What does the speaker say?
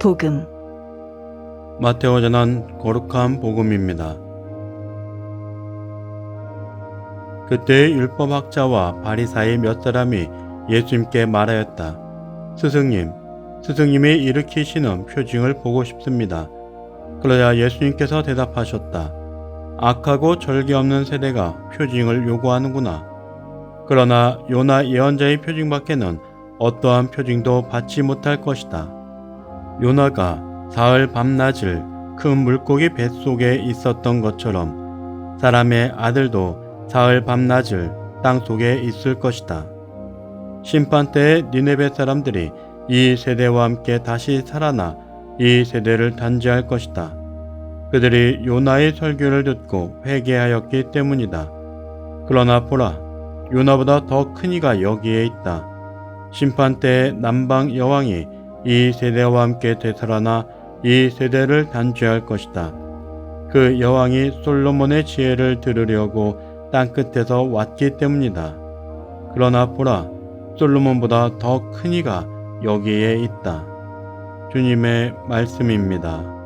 복음 마테오 전한 거룩한 복음입니다. 그때 율법학자와 바리사의 몇 사람이 예수님께 말하였다. 스승님, 스승님이 일으키시는 표징을 보고 싶습니다. 그러자 예수님께서 대답하셨다. 악하고 절개 없는 세대가 표징을 요구하는구나. 그러나 요나 예언자의 표징밖에는 어떠한 표징도 받지 못할 것이다. 요나가 사흘 밤낮을 큰 물고기 뱃속에 있었던 것처럼 사람의 아들도 사흘 밤낮을 땅 속에 있을 것이다. 심판 때에 니네베 사람들이 이 세대와 함께 다시 살아나 이 세대를 단죄할 것이다. 그들이 요나의 설교를 듣고 회개하였기 때문이다. 그러나 보라, 요나보다 더 큰 이가 여기에 있다. 심판 때에 남방 여왕이 이 세대와 함께 되살아나 이 세대를 단죄할 것이다. 그 여왕이 솔로몬의 지혜를 들으려고 땅 끝에서 왔기 때문이다. 그러나 보라, 솔로몬보다 더 큰 이가 여기에 있다. 주님의 말씀입니다.